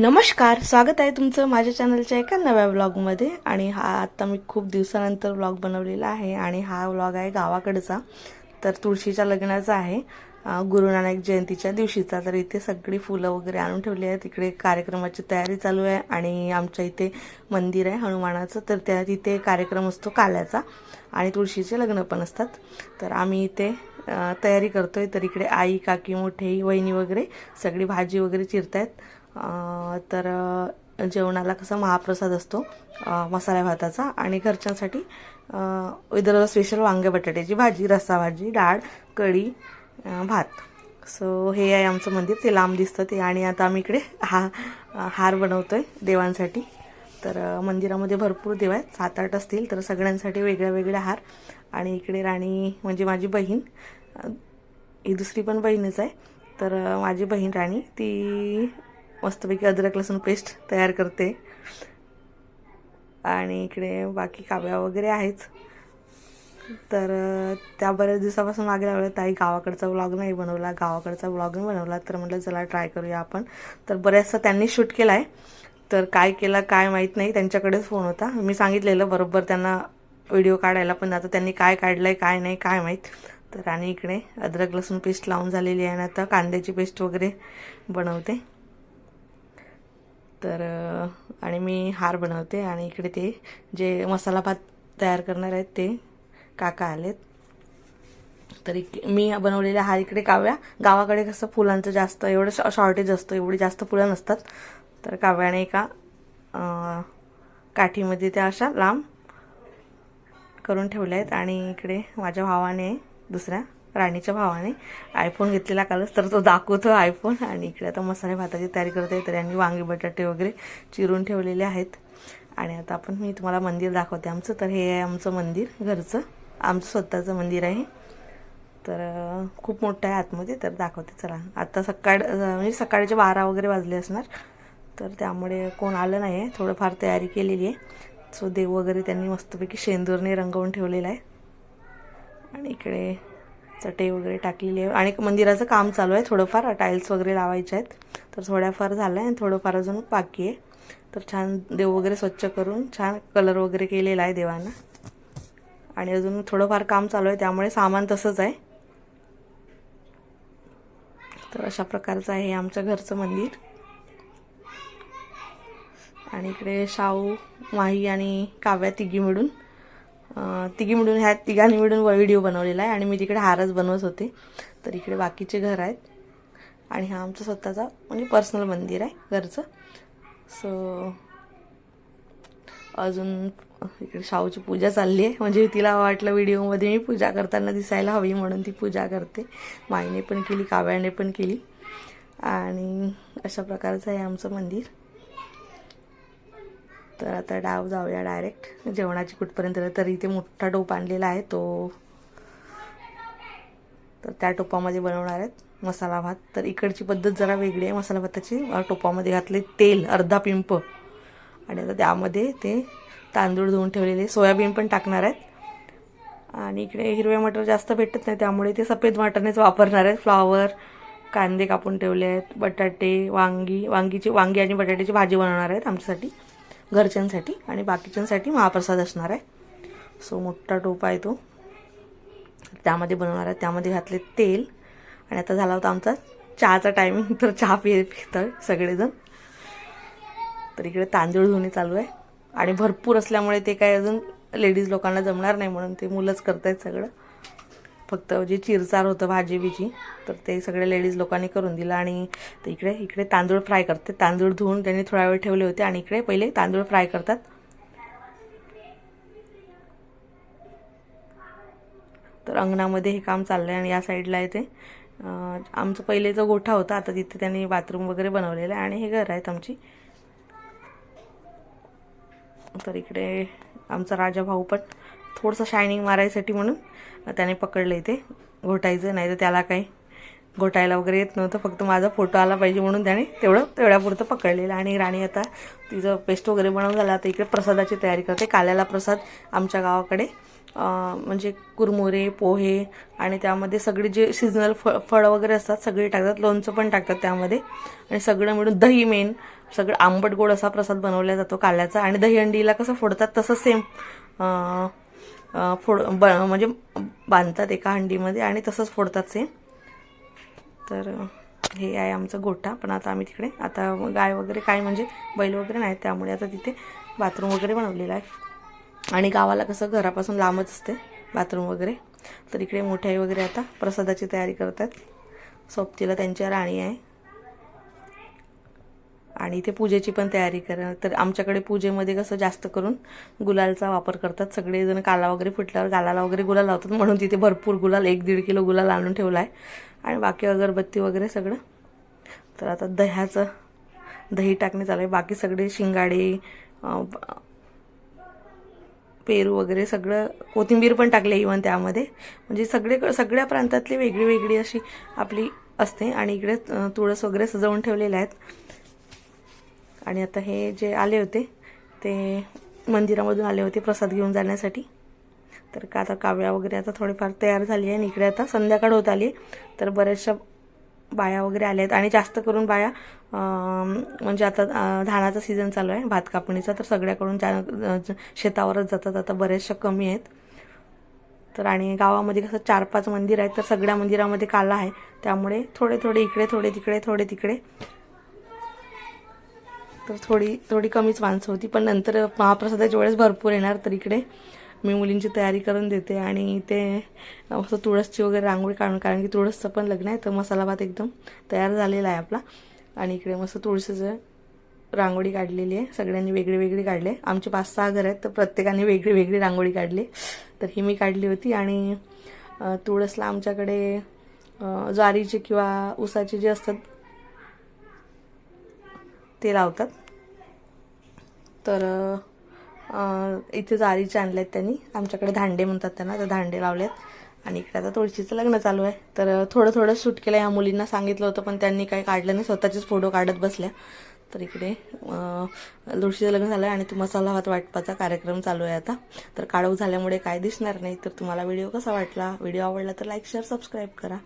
नमस्कार स्वागत आहे तुमचं माझ्या चॅनलच्या एका नव्या व्लॉगमध्ये आणि हा आत्ता मी खूप दिवसानंतर व्लॉग बनवलेला आहे आणि हा व्लॉग आहे गावाकडचा. तर तुळशीच्या लग्नाचा आहे. गुरुनानक जयंतीच्या दिवशीचा. तर इथे सगळी फुलं वगैरे आणून ठेवली आहेत. तिकडे कार्यक्रमाची तयारी चालू आहे आणि आमच्या इथे मंदिर आहे हनुमानाचं. तर त्या तिथे कार्यक्रम असतो काल्याचा आणि तुळशीचे लग्न पण असतात. तर आम्ही इथे तयारी करतोय. तर इकडे आई काकी मोठे वहिनी वगैरे सगळी भाजी वगैरे चिरतायत. तर जेवणाला कसा महाप्रसाद असतो मसाल्या भाताचा आणि घरच्यांसाठी अं, विदर्भ स्पेशल वांगे बटाट्याची भाजी रस्सा भाजी डाळ कढी भात. सो हे आहे आमचं मंदिर. ते लांब दिसतं ते. आणि आता आम्ही इकडे हा हार बनवतो आहे देवांसाठी. तर मंदिरामध्ये भरपूर देव आहेत. सात आठ असतील तर सगळ्यांसाठी वेगळ्या वेगळ्या हार. आणि इकडे राणी म्हणजे माझी बहीण. ही दुसरी पण बहीणच आहे. तर माझी बहीण राणी ती मस्तपैकी अद्रक लसूण पेस्ट तयार करते. आणि इकडे बाकी काव्या वगैरे आहेच तर त्या बऱ्याच दिवसापासून मागे लागल्या. ताई गावाकडचा व्लॉग नाही बनवला गावाकडचा व्लॉग नाही बनवला. तर म्हटलं चला ट्राय करूया आपण. तर बऱ्याचसा त्यांनी शूट केला आहे तर काय केला काय माहीत नाही. त्यांच्याकडेच फोन होता. मी सांगितलेलं बरोबर त्यांना व्हिडिओ काढायला पण आता त्यांनी काय काढलं आहे काय नाही काय माहीत. तर आणि इकडे अद्रक लसूण पेस्ट लावून झालेली आहे आणि आता कांद्याची पेस्ट वगैरे बनवते. तर आणि मी हार बनवते आणि इकडे ते जे मसाला भात तयार करणार आहेत ते काका आलेत. तर इक- मी बनवलेल्या हार इकडे काव्या. गावाकडे कसं फुलांचं जास्त एवढं शॉर्टेज असतं एवढी जास्त फुलं नसतात. तर काव्याने एका काठीमध्ये त्या अशा लांब करून ठेवल्या आहेत. आणि इकडे माझ्या भावाने दुसऱ्या राणीच्या भावाने आयफोन घेतलेला कालच तर तो दाखवतो आयफोन आणि इकडे आता मसाले भाताची तयारी करत आहे तर यांनी वांगी बटाटे वगैरे चिरून ठेवलेले आहेत. आणि आता आपण मी तुम्हाला मंदिर दाखवते आमचं. तर हे आहे आमचं मंदिर घरचं. आमचं स्वतःचं मंदिर आहे. तर खूप मोठं आहे आतमध्ये तर दाखवते चला. आता सकाळ म्हणजे सकाळचे बारा वगैरे वाजले असणार. तर त्यामुळे कोण आलं नाही आहे थोडंफार तयारी केलेली आहे. सो देव वगैरे त्यांनी मस्तपैकी शेंदूरने रंगवून ठेवलेला आहे. आणि इकडे चटई वगैरे टाकलेली आहे. आणि मंदिराचं काम चालू आहे. थोडंफार टाईल्स वगैरे लावायचे आहेत. तर थोड्याफार झालं आहे आणि थोडंफार अजून बाकी आहे. तर छान देव वगैरे स्वच्छ करून छान कलर वगैरे केलेला आहे देवांना. आणि अजून थोडंफार काम चालू आहे. त्यामुळे सामान तसंच आहे. तर अशा प्रकारचं आहे आमच्या घरचं मंदिर. आणि इकडे शाहू माही आणि काव्या तिघी मिळून तिघी मिळून ह्या तिघांनी मिळून व्हिडिओ बनवलेला आहे. आणि मी तिकडे हारच बनवत होते. तर इकडे बाकीचे घर आहेत. आणि हा आमचा स्वतःचा म्हणजे पर्सनल मंदिर आहे घरचं. सो अजून इकडे शाहूची पूजा चालली आहे. म्हणजे तिला वाटलं व्हिडिओमध्ये मी पूजा करताना दिसायला हवी म्हणून ती पूजा करते. माईने पण केली काव्याने पण केली. आणि अशा प्रकारचं आहे आमचं मंदिर. तर आता डाव जाऊया डायरेक्ट. जेवणाची कुठपर्यंत तर इथे मोठा टोप आणलेला आहे तो तर त्या टोपामध्ये बनवणार आहेत मसाला भात. तर इकडची पद्धत जरा वेगळी आहे. मसाला भाताची टोपामध्ये घातले तेल अर्धा पिंप. आणि आता त्यामध्ये ते तांदूळ धुवून ठेवलेले सोयाबीन पण टाकणार आहेत. आणि इकडे हिरवे मटर जास्त भेटत नाही त्यामुळे ते सफेद मटरनेच वापरणार आहेत. फ्लॉवर कांदे कापून ठेवले आहेत बटाटे वांगी वांगीची वांगी आणि बटाट्याची भाजी बनवणार आहेत आमच्यासाठी. घरच्यांसाठी आणि बाकीच्यांसाठी महाप्रसाद असणार आहे. सो मोठा टोप आहे तो. त्यामध्ये बनवणार आहे. त्यामध्ये घातले तेल. आणि आता झाला होता आमचा चहाचा टायमिंग तर चहा पि पितं सगळेजण. तर इकडे तांदूळ धुणे चालू आहे. आणि भरपूर असल्यामुळे ते काय अजून लेडीज लोकांना जमणार नाही म्हणून ते मुलंच करत आहेत सगळं. फक्त जे चिरचार होतं भाजी बिजी तर ते सगळे लेडीज लोकांनी करून दिलं आणि ते इकडे इकडे तांदूळ फ्राय करते तांदूळ धुवून त्यांनी थोडा वेळ ठेवले होते आणि इकडे पहिले तांदूळ फ्राय करतात. तर अंगणामध्ये हे काम चाललं आहे आणि या साईडला आहे ते आमचं पहिले जो गोठा होता आता तिथे त्यांनी बाथरूम वगैरे बनवलेलं आहे आणि हे घर आहेत आमची. तर इकडे आमचा राजा भाऊ पण थोडंसं शायनिंग मारायसाठी म्हणून त्याने पकडलं इथे. घोटायचं नाही तर त्याला काही घोटायला वगैरे येत नव्हतं फक्त माझा फोटो आला पाहिजे म्हणून त्याने तेवढं तेवढ्यापुरतं पकडलेलं. आणि राणी आता तिचं पेस्ट वगैरे बनवून झालं. आता इकडे प्रसादाची तयारी करते. काल्याला प्रसाद आमच्या गावाकडे म्हणजे कुरमुरे पोहे आणि त्यामध्ये सगळे जे सिजनल फळ फळं वगैरे असतात सगळे टाकतात. लोणचं पण टाकतात त्यामध्ये. आणि सगळं मिळून दही मेन सगळं आंबट गोड असा प्रसाद बनवला जातो काल्याचा. आणि दहीहंडीला कसं फोडतात तसं सेम फोड ब म्हणजे बांधतात एका हंडीमध्ये आणि तसंच फोडतात सेम तर हे आहे आमचं गोठा पण आता आम्ही तिकडे आता गाय वगैरे काय म्हणजे बैल वगैरे नाहीत त्यामुळे आता तिथे बाथरूम वगैरे बनवलेलं आहे. आणि गावाला कसं घरापासून लांबच असते बाथरूम वगैरे. तर इकडे मोठ्याई वगैरे आता प्रसादाची तयारी करतात सोबतीला त्यांच्या राणी आहे. आणि इथे पूजेची पण तयारी करा. तर आमच्याकडे पूजेमध्ये कसं जास्त करून गुलालचा वापर करतात. सगळेजण काला वगैरे फुटल्यावर गालाला वगैरे गुलाल लावतात. म्हणून तिथे भरपूर गुलाल एक दीड किलो गुलाल आणून ठेवला आहे आणि बाकी अगरबत्ती वगैरे सगळं. तर आता दह्याचं दही टाकणे चालू आहे. बाकी सगळे शिंगाडे पेरू वगैरे सगळं कोथिंबीर पण टाकले इवन त्यामध्ये. म्हणजे सगळे सगळ्या प्रांतातली वेगळी वेगळी अशी आपली असते. आणि इकडे तुळस वगैरे सजवून ठेवलेले आहेत. आणि आता हे जे आले होते ते मंदिरामधून आले होते प्रसाद घेऊन जाण्यासाठी. तर का आता काव्या वगैरे आता थोडीफार तयार झाली आहे आणि इकडे आता संध्याकाळ होत आली तर बऱ्याचशा बाया वगैरे आल्या आहेत. आणि जास्त करून बाया म्हणजे आता धानाचा सीझन चालू आहे भात कापणीचा. तर सगळ्याकडून जा शेतावरच जातात. आता बऱ्याचशा कमी आहेत. तर आणि गावामध्ये कसं चार पाच मंदिर आहेत. तर सगळ्या मंदिरामध्ये काला आहे. त्यामुळे थोडे थोडे इकडे थोडे तिकडे थोडे तिकडे. तर थोडी थोडी कमीच माणसं होती पण नंतर महाप्रसादाच्या वेळेस भरपूर येणार तर इकडे मी मुलींची तयारी करून देते आणि ते असं तुळसची वगैरे रांगोळी काढून कारण की तुळसचं पण लग्न आहे तर मसाला भात एकदम तयार झालेला आहे आपला. आणि इकडे मस्त तुळशीचं रांगोळी काढलेली आहे सगळ्यांनी वेगळी वेगळी काढले आमचे पाच सहा घर आहेत तर प्रत्येकाने वेगळी वेगळी रांगोळी काढली तर ही मी काढली होती आणि तुळसला आमच्याकडे ज्वारीचे किंवा ऊसाचे जे असतात ते लावतात. तर इथे जारीचे आणले आहेत त्यांनी. आमच्याकडे धांडे म्हणतात त्यांना तर धांडे लावलेत. आणि इकडे आता तुळशीचं लग्न चालू आहे. तर थोडं थोडं शूट केलं या मुलींना सांगितलं होतं पण त्यांनी काही काढलं नाही. स्वतःचेच फोटो काढत बसल्या. तर इकडे तुळशीचं लग्न झालं आहे आणि तो मसाला भात वाटपाचा कार्यक्रम चालू आहे आता. तर काढव झाल्यामुळे काय दिसणार नाही तर तुम्हाला व्हिडिओ कसा वाटला व्हिडिओ आवडला तर लाईक शेअर सबस्क्राईब करा.